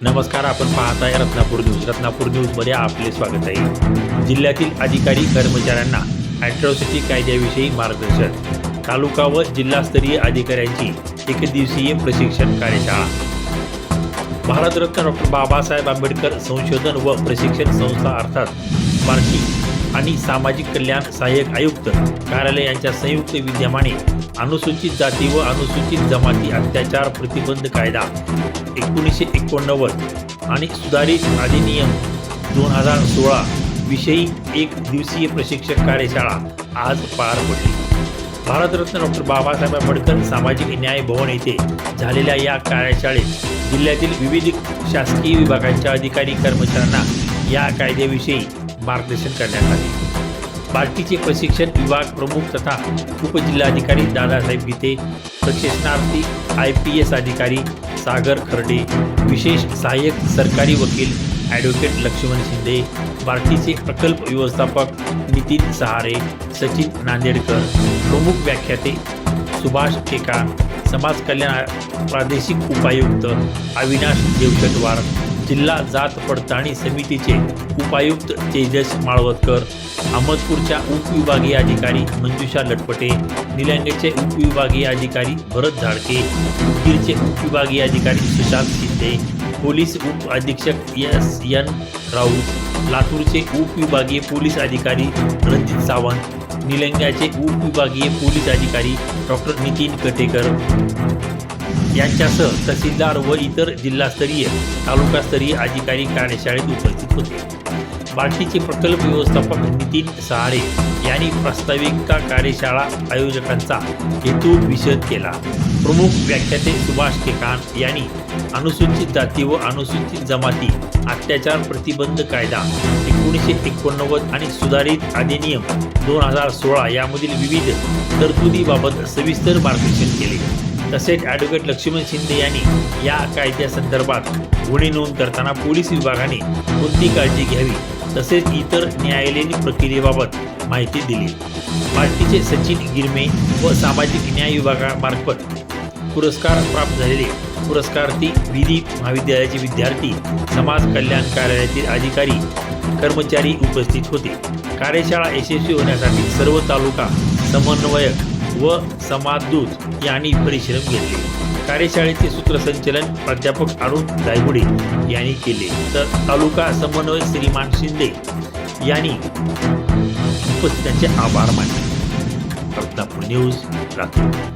नमस्कार आपण पाहताय रत्नापूर न्यूज. रत्नापूर न्यूजमध्ये आपले स्वागत आहे. जिल्ह्यातील अधिकारी कर्मचाऱ्यांना अॅट्रॉसिटी कायद्याविषयी मार्गदर्शन. तालुका व जिल्हास्तरीय अधिकाऱ्यांची एकदिवसीय प्रशिक्षण कार्यशाळा. भारतरत्न डॉक्टर बाबासाहेब आंबेडकर संशोधन व प्रशिक्षण संस्था अर्थात पार्टी आणि सामाजिक कल्याण सहाय्यक आयुक्त कार्यालय यांच्या संयुक्त विद्यमाने अनुसूचित जाती व अनुसूचित जमाती अत्याचार प्रतिबंध कायदा एकोणीसशे एकोणनव्वद आणि सुधारित अधिनियम दोन हजार सोळा विषयी एक दिवसीय प्रशिक्षक कार्यशाळा आज पार पडली. भारतरत्न डॉक्टर बाबासाहेब आंबेडकर सामाजिक न्याय भवन येथे झालेल्या या कार्यशाळेत जिल्ह्यातील विविध शासकीय विभागांच्या अधिकारी कर्मचाऱ्यांना या कायद्याविषयी मार्गदर्शन करण्यात आले. पार्टीचे प्रशिक्षण विभाग प्रमुख तथा उपजिल्हाधिकारी दादासाहेब गीते प्रशिक्षणार्थी आय पी एस अधिकारी सागर खर्डे विशेष सहाय्यक सरकारी वकील ॲडव्होकेट लक्ष्मण शिंदे बार्टीचे प्रकल्प व्यवस्थापक नितीन सहारे सचिन नांदेडकर प्रमुख व्याख्याते सुभाष टेका समाज कल्याण प्रादेशिक उपायुक्त अविनाश देवशटवार जिल्हा जात पडताळणी समितीचे उपायुक्त तेजस माळवतकर अहमदपूरच्या उपविभागीय अधिकारी मंजुषा लटपटे निलंगेचे उपविभागीय अधिकारी भरत झाडके उदगीरचे उपविभागीय अधिकारी सुशांत शिंदे पोलीस उप अधीक्षक एस एन राऊत लातूरचे उपविभागीय पोलीस अधिकारी रणजित सावंत निलंग्याचे उपविभागीय पोलीस अधिकारी डॉक्टर नितीन कटेकर. यांच्यासह तहसीलदार व इतर जिल्हास्तरीय तालुकास्तरीय अधिकारी कार्यशाळेत उपस्थित होते. बार्टीचे प्रकल्प व्यवस्थापक नितीन सहारे यांनी प्रास्ताविका कार्यशाळा आयोजकांचा हेतू विशद केला. प्रमुख व्याख्याते सुभाष केकान यांनी अनुसूचित जाती व अनुसूचित जमाती अत्याचार प्रतिबंध कायदा एकोणीसशे एकोणनव्वद आणि सुधारित अधिनियम दोन हजार सोळा यामधील विविध तरतुदीबाबत सविस्तर मार्गदर्शन केले. तसेच ॲडव्होकेट लक्ष्मण शिंदे यांनी या कायद्यासंदर्भात गुन्हे नोंद करताना पोलीस विभागाने कोणती काळजी घ्यावी तसेच इतर न्यायालयीन प्रक्रियेबाबत माहिती दिली. पार्टीचे सचिन गिरमे व सामाजिक न्याय विभागामार्फत पुरस्कार प्राप्त झालेले पुरस्कार्थी विधी महाविद्यालयाचे विद्यार्थी समाज कल्याण कार्यालयातील अधिकारी कर्मचारी उपस्थित होते. कार्यशाळा यशस्वी होण्यासाठी सर्व तालुका समन्वयक व समाजदूत यांनी परिश्रम घेतले. कार्यशाळेचे सूत्रसंचलन प्राध्यापक अरुण दायगुडे यांनी केले. तर तालुका समन्वय श्रीमान शिंदे यांनी उपस्थितांचे आभार मानले. रत्नापूर न्यूज लातूर.